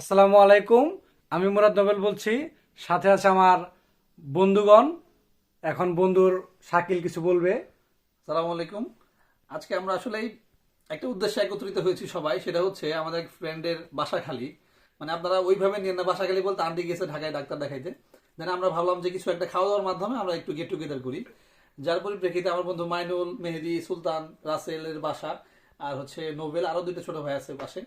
আসসালামু আলাইকুম, আমি মুরাদ নোবেল বলছি, সাথে আছে আমার বন্ধুগণ, এখন বন্ধুর শাকিল কিছু বলবে। সালামু আলাইকুম। আজকে আমরা আসলে একটা উদ্দেশ্যে একত্রিত হয়েছি সবাই, সেটা হচ্ছে আমাদের এক ফ্রেন্ডের বাসা খালি মানে আপনারা ওইভাবে নিয়ে না বাসা খালি বলতে আন্টি গেছে ঢাকায় ডাক্তার দেখাইতে। দেন আমরা ভাবলাম যে কিছু একটা খাওয়া দাওয়ার মাধ্যমে আমরা একটু গেট টুগেদার করি। যার পরিপ্রেক্ষিতে আমার বন্ধু মাইনুল, মেহেদি, সুলতান, রাসেলের বাসা, আর হচ্ছে নোবেল, আরও দুইটা ছোট ভাই আছে পাশে।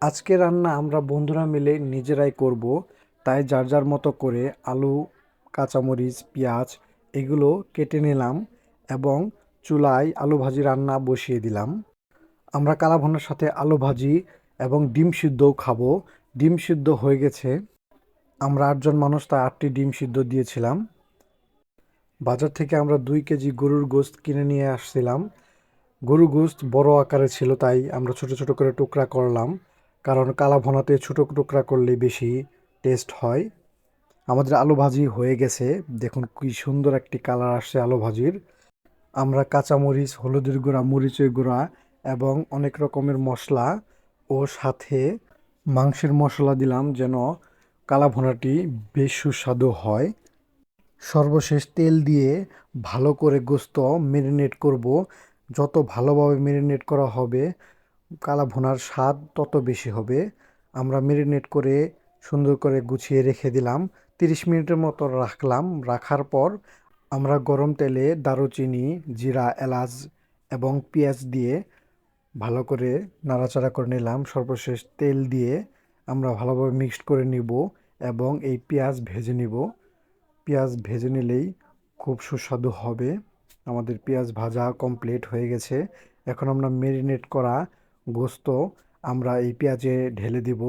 আজকে রান্না আমরা বন্ধুরা মিলে নিজেরাই করব। তাই যার যার মতো করে আলু, কাঁচামরিচ, পেঁয়াজ এগুলো কেটে নিলাম এবং চুলায় আলু ভাজি রান্না বসিয়ে দিলাম। আমরা কালাভুনার সাথে আলু ভাজি এবং ডিম সিদ্ধও খাব। ডিম সিদ্ধ হয়ে গেছে। আমরা আটজন মানুষ, তাই আটটি ডিম সিদ্ধ দিয়েছিলাম। বাজার থেকে আমরা দুই কেজি গরুর গোস্ত কিনে নিয়ে আসছিলাম। গরু গোস্ত বড় আকারে ছিল, তাই আমরা ছোট ছোট করে টুকরা করলাম। কারণ কালা ভুনাতে ছোটো টুকরা করলে বেশি টেস্ট হয়। আমাদের আলু ভাজি হয়ে গেছে। দেখুন কি সুন্দর একটি কালার আসছে আলু ভাজির আমরা কাঁচামরিচ, হলুদের গুঁড়া, মরিচের গুঁড়া এবং অনেক রকমের মশলা ও সাথে মাংসের মশলা দিলাম যেন কালা ভুনাটি বেশ সুস্বাদু হয়। সর্বশেষ তেল দিয়ে ভালো করে গোস্ত মেরিনেট করব। যত ভালোভাবে মেরিনেট করা হবে কালা ভুনার স্বাদ তত বেশি হবে। আমরা মেরিনেট করে সুন্দর করে গুছিয়ে রেখে দিলাম। তিরিশ মিনিটের মতো রাখলাম। রাখার পর আমরা গরম তেলে দারুচিনি, জিরা, এলাচ এবং পেঁয়াজ দিয়ে ভালো করে নাড়াচাড়া করে নিলাম। সর্বশেষ তেল দিয়ে আমরা ভালোভাবে মিক্সড করে নিব এবং এই পেঁয়াজ ভেজে নিব। পেঁয়াজ ভেজে নিলেই খুব সুস্বাদু হবে। আমাদের পেঁয়াজ ভাজা কমপ্লিট হয়ে গেছে। এখন আমরা মেরিনেট করা গোস্ত আমরা এই পেঁয়াজে ঢেলে দিব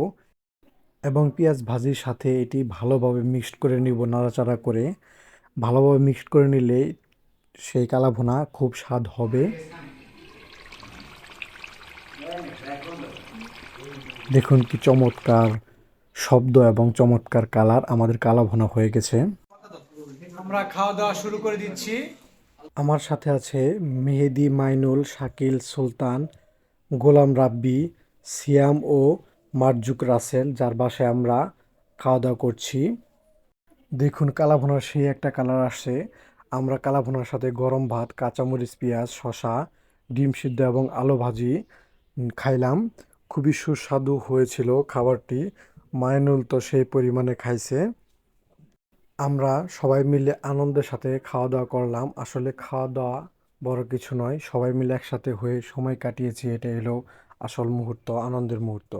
এবং পেঁয়াজ ভাজির সাথে এটি ভালোভাবে মিক্সড করে নিব নাড়াচাড়া করে। ভালোভাবে মিক্সড করে নিলে সেই কালাভুনা খুব স্বাদ হবে। দেখুন কি চমৎকার শব্দ এবং চমৎকার কালার আমাদের কালাভুনা হয়ে গেছে। আমরা খাওয়া দাওয়া শুরু করে দিচ্ছি। আমার সাথে আছে মেহেদি মাইনুল শাকিল সুলতান। গোলাম রাব্বি, সিয়াম ও মারজুক রাসেল, যার বাসায় আমরা খাওয়া দাওয়া করছি। দেখুন, কালাভোনার সেই একটা কালার আসছে। আমরা কালাভোনার সাথে গরম ভাত, কাঁচামরিচ, পেঁয়াজ শশা ডিম সিদ্ধ এবং আলু ভাজি খাইলাম। খুবই সুস্বাদু হয়েছিল খাবারটি। মাইনুল তো সেই পরিমাণে খাইছে। আমরা সবাই মিলে আনন্দের সাথে খাওয়া দাওয়া করলাম। আসলে খাওয়া দাওয়া বড় কিছু নয়, সবাই মিলে একসাথে হয়ে সময় কাটিয়েছি, এটা এলো আসল মুহূর্ত, আনন্দের মুহূর্ত।